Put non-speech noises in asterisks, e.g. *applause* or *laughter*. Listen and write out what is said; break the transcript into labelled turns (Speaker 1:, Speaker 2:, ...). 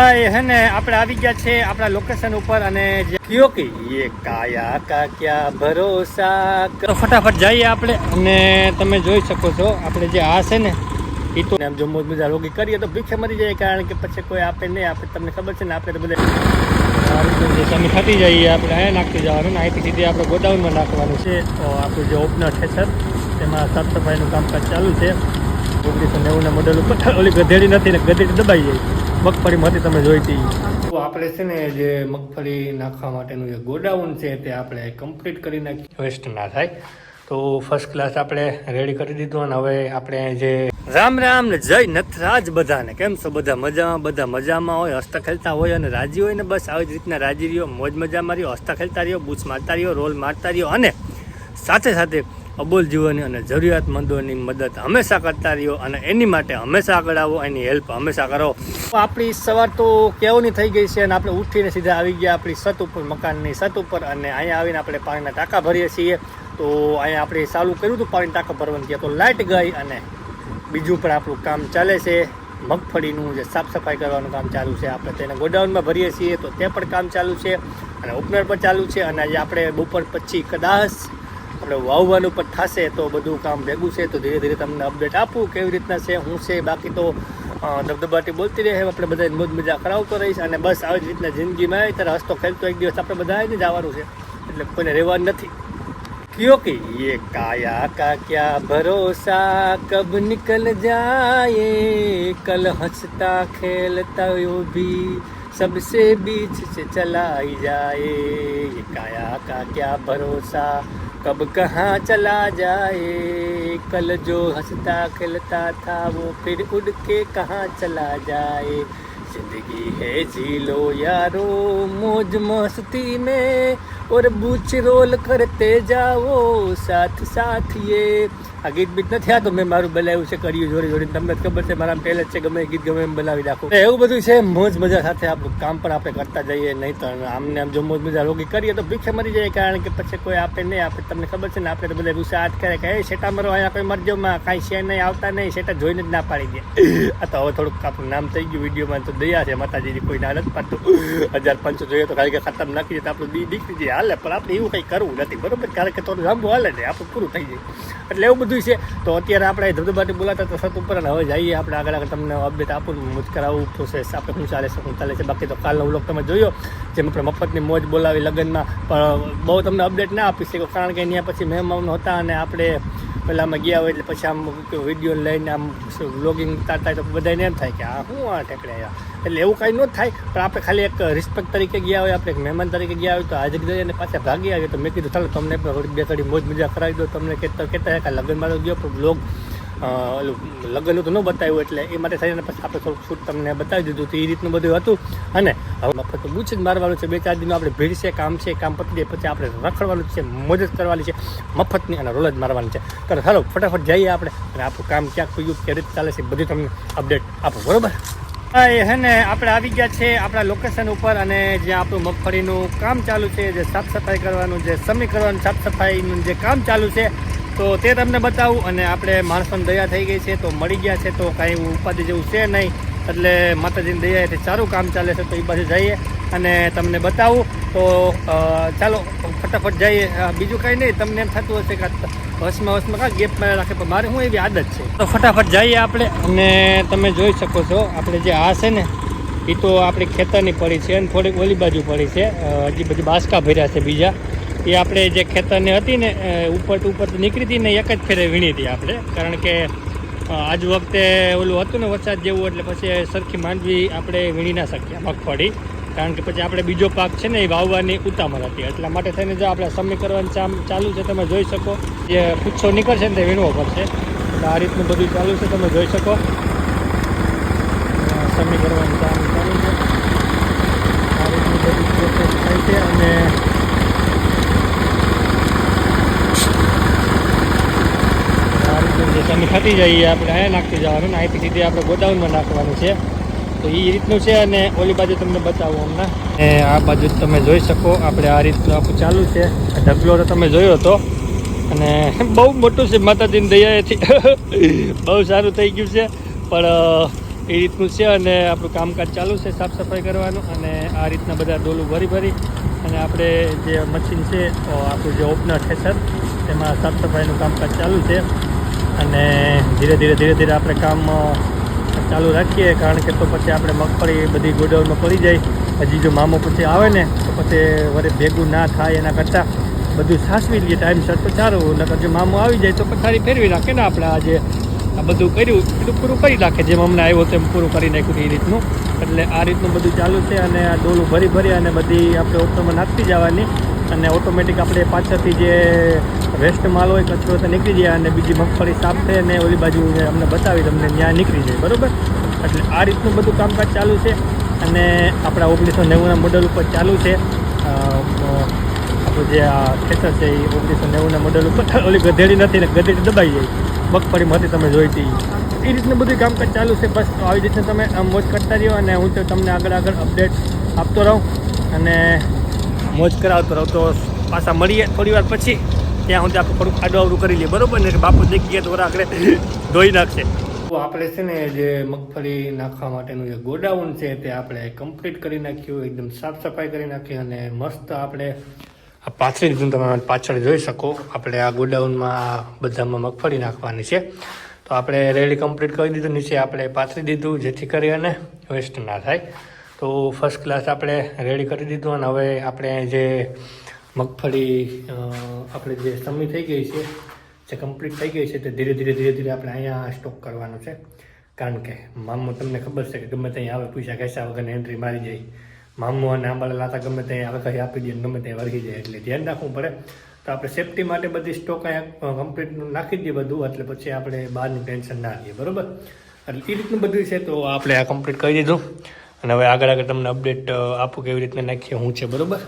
Speaker 1: એ હે ને, આપણે આવી ગયા છે આપણા લોકેશન ઉપર અને કયો કે ये કાયા કા ભરોસા તો ફટાફટ જઈએ આપણે અને તમે જોઈ શકો છો, આપણે જે આ છે ને એ તો આમ જો મોજ મજા રોગી કરીએ તો ભીખે મરી જાય કારણ કે પછી કોઈ આપે નહીં, આપે તમને ખબર છે ને આપણે તો બધા થતી જઈએ, આપણે અહીંયા નાખતી જવાનું ને, અહીંથી સીધી આપણે ગોડાઉનમાં નાખવાનું છે. તો આપણું જે ઓપનર છે સર, તેમાં સાફ સફાઈનું કામકાજ ચાલુ છે. ઓગણીસો નેવુંના મોડલ ઉપર ઓલી ગધેડી નથી ને, ગધેડી દબાઈ જાય. મગફળીમાંથી તમે જોઈ હતી. તો આપણે છે ને જે મગફળી નાખવા માટેનું જે ગોડાઉન છે તે આપણે કમ્પ્લીટ કરી નાખી વેસ્ટ ના થાય. તો ફર્સ્ટ ક્લાસ આપણે રેડી કરી દીધું અને હવે આપણે જે રામ રામ ને જય નથરાજ બધાને. કેમ છો બધા મજામાં? બધા મજામાં હોય હસતા ખેલતા હોય અને રાજી હોય ને બસ આવી જ રીતના રાજી રહ્યો. મોજ મજામાં રહ્યો હસતા ખેલતા રહ્યો બૂચ મારતા રહ્યો રોલ મારતા રહ્યો અને સાથે સાથે અબોલ જીવોની અને જરૂરિયાતમંદોની મદદ હંમેશા કરતા રહ્યો અને એની માટે હંમેશા આગળ આવો, એની હેલ્પ હંમેશા કરો. આપણી સવાર તો કેવની થઈ ગઈ છે અને આપણે ઉઠીને સીધા આવી ગયા આપણી છત ઉપર, મકાનની છત ઉપર અને અહીંયા આવીને આપણે પાણીના ટાંકા ભરીએ છીએ. તો અહીંયા આપણે ચાલુ કર્યું હતું પાણી ટાંકા ભરવાનું ત્યાં તો લાઇટ ગઈ અને બીજું પણ આપણું કામ ચાલે છે. મગફળીનું જે સાફ સફાઈ કરવાનું કામ ચાલુ છે. આપણે તેને ગોડાઉનમાં ભરીએ છીએ તો તે પણ કામ ચાલુ છે અને ઓપનર પણ ચાલુ છે અને આજે આપણે બપોર પછી કદાચ આપણે વાવવાનું પણ થશે તો બધું કામ ભેગું છે તો ધીરે ધીરે તમને અપડેટ આપું કેવી રીતના છે હું છે બાકી તો અ, ધબધબાટી બોલતી રહે આપણે બધા મોજ મજા કરાવતો રહીશ અને બસ આવી જ રીતના જિંદગીમાં આવી ત્યારે હસતો ખેલતો એક દિવસ આપણે બધા જ જવાનું છે એટલે કોઈને રહેવાનું નથી क्योंकि ये काया का क्या भरोसा कब निकल जाए कल हंसता खेलता यो भी सबसे बीच से चला ही जाए ये काया का क्या भरोसा कब कहाँ चला जाए? कल जो हंसता खिलता था, वो फिर उड़ के कहाँ चला जाए? ज़िंदगी है जी लो यारो, मौज मस्ती में। और बूच रोल करते जाओ, साथ साथ ये આ ગીત બીત નથી આ તો મેં મારું બનાવ્યું છે, કર્યું, જોડી જોડીને. તમને ખબર છે, મારા પહેલે જ છે, ગમે ગીત ગમે એમ બનાવી રાખો એવું બધું છે, મોજ મજા સાથે આપણું કામ પણ આપણે કરતા જઈએ, નહીં તો આમને આમ જો મોજ મજા રોગી કરીએ તો ભીખે મરી જાય, કારણ કે પછી કોઈ આપે નહીં, આપે તમને ખબર છે ને, આપણે તો બધા રૂસા હાથ કરે કે, એ શેટા મરો, અહીંયા કોઈ મરજોમાં કાંઈ છે નહીં, આવતા નહીં શેટા જોઈને જ ના પાડી દે. આ તો હવે થોડુંક આપણું નામ થઈ ગયું, વિડીયોમાં તો દયા છે, માતાજીની કોઈ ના નથી પાડતું. હજાર પાંચસો જોઈએ તો કારણ કે ખતમ નાખી જાય તો આપણું બી દીકરી જાય હાલે, પણ આપણે એવું કંઈ કરવું નથી, બરોબર? કારણ કે થોડું લાંબુ હાલે ને આપણું પૂરું થઈ જાય. એટલે એવું બધું છે. તો અત્યારે આપણે ધબધબાટી બોલાતા તો સત ઉપર હવે જઈએ આપણે આગળ આગળ તમને અપડેટ આપું મુજ કરાવું. પ્રોસેસ આપણે શું ચાલે છે, શું ચાલે છે, બાકી તો કાલનો વ્લોગ તમે જોયો, જેમ આપણે મફતની મોજ બોલાવી લગ્નમાં. પણ બહુ તમને અપડેટ ના આપી શકો કારણ કે અહીંયા પછી મહેમાનો હતા અને આપણે પહેલાંમાં ગયા હોય એટલે પછી આમ વીડિયો લઈને આમ વ્લોગિંગ થાય તો બધાને એમ થાય કે, આ શું આ ટેકડે એટલે એવું કાંઈ ન થાય. પણ આપણે ખાલી એક રિસ્પેક્ટ તરીકે ગયા હોય, આપણે એક મહેમાન તરીકે ગયા હોય, તો હાજરી જઈએ અને પાછા ભાગી આવીએ. તો મેં કીધું, ચાલો, તમને બે થોડી મોજ મજા કરાવી દો. તમને કહેતા કહેતા કે લગ્નમાં તો ગયો પણ બ્લોગ લગ્નનું તો ન બતાવ્યું એટલે એ માટે થઈને પછી આપણે થોડુંક શૂટ તમને બતાવી દીધું તો એ રીતનું બધું હતું. અને હવે મફત બૂચ જ મારવાનું છે. બે ચાર દિનો આપણે ભીડ છે કામ છે, કામ પતી દે પછી આપણે રખડવાનું છે મદદ કરવાની છે, મફતની અને રોલ જ મારવાની છે. તો ચાલો ફટાફટ જઈએ આપણે અને આપણું કામ ક્યાંક થયું કે રીતે ચાલે છે, બધું તમને અપડેટ આપો, બરાબર? એ હે ને, આપણે આવી ગયા છે આપણા લોકેશન ઉપર અને જ્યાં આપણું મગફળીનું કામ ચાલુ છે, જે સાફ સફાઈ કરવાનું, જે સમી કરવાનું, સાફ સફાઈનું જે કામ ચાલુ છે તો તે તમને બતાવું અને આપણે માણસોની દયા થઈ ગઈ છે, તો મળી ગયા છે, તો કાંઈ ઉપાધિ જેવું છે નહીં. એટલે માતાજીની દયાથી સારું કામ ચાલે છે, તો એ બાજુ જઈએ અને તમને બતાવું. તો ચાલો, ફટાફટ જઈએ. બીજું કાંઈ નહીં, તમને એમ થતું હશે કે વસમાં વસમાં કાં ગેપ રાખે, પણ મારે હું એવી આદત છે. તો ફટાફટ જઈએ આપણે અને તમે જોઈ શકો છો, આપણે જે આ છે ને એ તો આપણી ખેતરની પડી છે અને થોડીક ઓલી બાજુ પડી છે. હજી બધી બાસકા ભર્યા છે બીજા. એ આપણે જે ખેતરની હતી ને અ, ઉપર ઉપર નીકળી હતી ને એક જ ફેરે વીણી હતી આપણે. કારણ કે આજ વખતે ઓલું હતું ને વરસાદ જેવું એટલે પછી સરખી માંડવી આપણે વીણી ના શક્યા મગફળી કારણ કે પછી આપણે બીજો પાક છે ને એ વાવવાની ઉતામળ હતી. એટલા માટે થઈને જો આપણે સમી કરવાનું ચામ ચાલુ છે તમે જોઈ શકો. જે પૂછો નીકળશે ને તે વીણવો પડશે. એટલે આ રીતનું બધું ચાલુ છે તમે જોઈ શકો. સમી કરવાનું ચામ ચાલુ છે. આ રીતનું બધું થાય છે અને આ રીતનું જે તમે થતી જઈએ, આપણે અહીંયા નાખતી જવાનું. ને અહીંથી સીધી આપણે ગોડાઉનમાં નાખવાનું છે. તો એ રીતનું છે અને ઓલી બાજુ તમને બતાવું હમણાં. અને આ બાજુ તમે જોઈ શકો, આપણે આ રીતનું આપણું ચાલુ છે. ઢગલો તો તમે જોયો હતો. અને બહુ મોટું છે, માતાજીની દયાએથી. *laughs* બહુ સારું થઈ ગયું છે. પણ એ રીતનું છે અને આપણું કામકાજ ચાલુ છે, સાફ સફાઈ કરવાનું. અને આ રીતના બધા ડોલું ભરી ભરી. અને આપણે જે મશીન છે આપણું જે ઓપનર છે, સર, તેમાં સાફ સફાઈનું કામકાજ ચાલુ છે. અને ધીરે ધીરે ધીરે ધીરે આપણે કામ ચાલુ રાખીએ. કારણ કે તો પછી આપણે મગફળી બધી ગોડાઉનમાં પડી જાય. હજી જો મામો પછી આવે ને, તો પછી વરે ભેગું ના થાય એના કરતાં બધું સાચવી લઈએ. ટાઈમસર તો સારું. નકર જો મામો આવી જાય તો પથારી ફેરવી રાખે ને આપણે આજે. આ બધું કર્યું એટલું પૂરું કરી નાખે. જેમ અમને આવ્યો તેમ પૂરું કરી નાખ્યું એ રીતનું. એટલે આ રીતનું બધું ચાલુ છે અને આ ડોલું ભરી ભરી અને બધી આપણે ઓટોમાં નાખતી જવાની અને ઓટોમેટિક આપણે પાછળથી જે વેસ્ટ માલ હોય કચરો તો નીકળી જાય અને બીજી મગફળી થઈ અને ઓલી બાજુ અમને બતાવી તમને, ત્યાં નીકળી જાય, બરાબર? એટલે આ રીતનું બધું કામકાજ ચાલુ છે અને આપણા ઓગણીસો નેવુંના મોડલ ઉપર ચાલુ છે. આપણું જે આ ખેતર છે એ ઓગણીસો નેવુંના મોડલ ઉપર *laughs* ઓલી ગધેડી નથી ને ગધેડી દબાઈ જાય. મગફળીમાંથી તમે જોઈ હતી. એ રીતનું બધું કામકાજ ચાલુ છે. બસ આવી રીતે તમે મોજ કરતા રહ્યો અને હું તો તમને આગળ આગળ અપડેટ આપતો રહું અને મોજ કરાવતો રહું. તો પાછા મળીએ થોડી વાર પછી. ત્યાં સુધી આપણે થોડુંક આડું આવડું કરી લઈએ. બરોબર ને? બાપુ દેખી ગયા તો આખરે ધોઈ નાખશે. તો આપણે છે ને જે મગફળી નાખવા માટેનું જે ગોડાઉન છે તે આપણે કમ્પ્લીટ કરી નાખ્યું, એકદમ સાફ સફાઈ કરી નાખી અને મસ્ત આપણે આ પાછળ દીધું તમે પાછળ જોઈ શકો, આપણે આ ગોડાઉનમાં બધામાં મગફળી નાખવાની છે. તો આપણે રેડી કમ્પ્લીટ કરી દીધું, નીચે આપણે પાથરી દીધું, જેથી કરી અને વેસ્ટ ના થાય. તો ફર્સ્ટ ક્લાસ આપણે રેડી કરી દીધું અને હવે આપણે જે મગફળી આપણે જે સમી થઈ ગઈ છે, જે કમ્પ્લીટ થઈ ગઈ છે, તે ધીરે ધીરે ધીરે ધીરે આપણે અહીંયા સ્ટોક કરવાનું છે. કારણ કે મામો તમને ખબર છે કે ગમે ત્યાં આવે, પૈસા કહેશા વગર એન્ટ્રી મારી જાય. મામો અને આંબાળા લાતા ગમે ત્યાં આવે કંઈ આપી દે ગમે ત્યાં વળગી જાય. એટલે ધ્યાન રાખવું પડે. તો આપણે સેફટી માટે બધી સ્ટોક અહીંયા કમ્પ્લીટ નાખી દઈએ બધું, એટલે પછી આપણે બહારનું ટેન્શન ના લઈએ. બરોબર? એટલે એ રીતનું બધું છે, તો આપણે આ કમ્પ્લીટ કરી દીધું. અને હવે આગળ આગળ તમને અપડેટ આપું કેવી રીતના નાખીએ, હું છે, બરોબર?